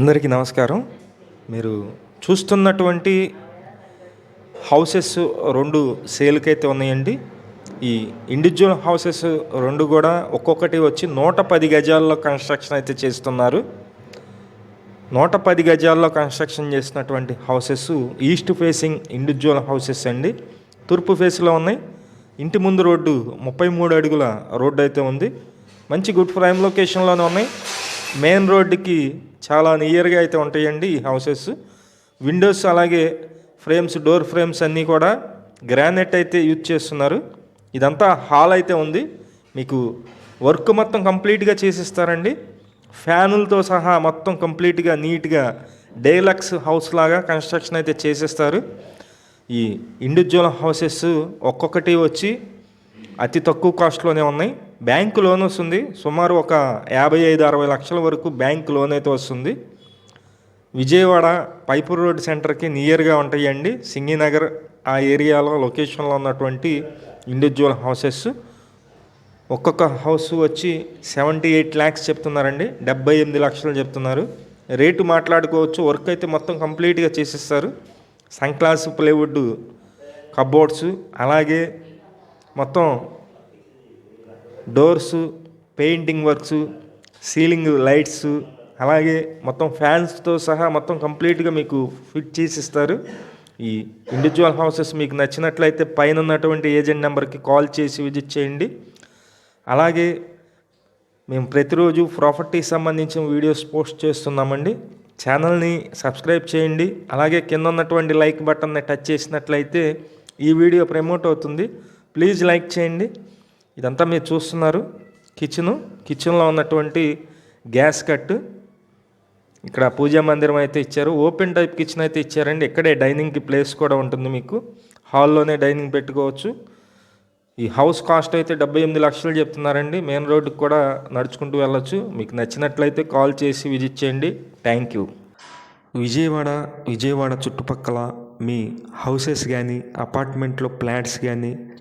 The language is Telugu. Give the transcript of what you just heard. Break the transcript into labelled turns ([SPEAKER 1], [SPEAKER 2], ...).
[SPEAKER 1] అందరికీ నమస్కారం. మీరు చూస్తున్నటువంటి హౌసెస్ రెండు సేల్కైతే ఉన్నాయండి. ఈ ఇండివిజువల్ హౌసెస్ రెండు కూడా ఒక్కొక్కటి వచ్చి నూట పది గజాల్లో కన్స్ట్రక్షన్ అయితే చేస్తున్నారు. నూట పది గజాల్లో కన్స్ట్రక్షన్ చేసినటువంటి houses east facing individual houses అండి. తూర్పు ఫేస్లో ఉన్నాయి. ఇంటి ముందు రోడ్డు ముప్పై మూడు అడుగుల రోడ్డు అయితే ఉంది. మంచి గుడ్ ప్రైమ్ లొకేషన్లోనే ఉన్నాయి. మెయిన్ రోడ్డుకి చాలా నియర్గా అయితే ఉంటాయండి ఈ హౌసెస్. విండోస్ అలాగే ఫ్రేమ్స్ డోర్ ఫ్రేమ్స్ అన్నీ కూడా గ్రానైట్ అయితే యూజ్ చేస్తున్నారు. ఇదంతా హాల్ అయితే ఉంది. మీకు వర్క్ మొత్తం కంప్లీట్గా చేసిస్తారండి. ఫ్యానులతో సహా మొత్తం కంప్లీట్గా నీట్గా డైలక్స్ హౌస్ లాగా కన్స్ట్రక్షన్ అయితే చేసేస్తారు. ఈ ఇండివిజువల్ హౌసెస్ ఒక్కొక్కటి వచ్చి అతి తక్కువ కాస్ట్లోనే ఉన్నాయి. బ్యాంకు లోన్ వస్తుంది. సుమారు ఒక యాభై ఐదు అరవై లక్షల వరకు బ్యాంక్ లోన్ అయితే వస్తుంది. విజయవాడ పైపూర్ రోడ్ సెంటర్కి నియర్గా ఉంటాయండి. సింగినగర్ ఆ ఏరియాలో లొకేషన్లో ఉన్నటువంటి ఇండివిజువల్ హౌసెస్. ఒక్కొక్క హౌస్ వచ్చి సెవెంటీ ఎయిట్ ల్యాక్స్ చెప్తున్నారండి. డెబ్బై ఎనిమిది లక్షలు చెప్తున్నారు. రేటు మాట్లాడుకోవచ్చు. వర్క్ అయితే మొత్తం కంప్లీట్గా చేసేస్తారు. సన్ క్లాస్ ప్లేవుడ్ కబోర్డ్స్ అలాగే మొత్తం doors painting works ceiling lights అలాగే మొత్తం ఫ్యాన్స్తో సహా మొత్తం కంప్లీట్గా మీకు ఫిట్ చేసి ఇస్తారు. ఈ ఇండివిజువల్ హౌసెస్ మీకు నచ్చినట్లయితే పైన ఉన్నటువంటి ఏజెంట్ నెంబర్కి కాల్ చేసి విజిట్ చేయండి. అలాగే మేము ప్రతిరోజు ప్రాపర్టీకి సంబంధించిన వీడియోస్ పోస్ట్ చేస్తున్నామండి. ఛానల్ని సబ్స్క్రైబ్ చేయండి. అలాగే కింద ఉన్నటువంటి లైక్ బటన్ని టచ్ చేసినట్లయితే ఈ వీడియో ప్రమోట్ అవుతుంది. ప్లీజ్ లైక్ చేయండి. ఇదంతా మీరు చూస్తున్నారు. కిచెను కిచెన్లో ఉన్నటువంటి గ్యాస్ కట్ ఇక్కడ పూజా మందిరం అయితే ఇచ్చారు. ఓపెన్ టైప్ కిచెన్ అయితే ఇచ్చారండి. ఇక్కడే డైనింగ్కి ప్లేస్ కూడా ఉంటుంది మీకు. హాల్లోనే డైనింగ్ పెట్టుకోవచ్చు. ఈ హౌస్ కాస్ట్ అయితే డెబ్బై ఎనిమిది లక్షలు చెప్తున్నారండి. మెయిన్ రోడ్డుకి కూడా నడుచుకుంటూ వెళ్ళొచ్చు. మీకు నచ్చినట్లయితే కాల్ చేసి విజిట్ చేయండి. Thank you. విజయవాడ విజయవాడ చుట్టుపక్కల మీ హౌసెస్ కానీ అపార్ట్మెంట్లో ఫ్లాట్స్ కానీ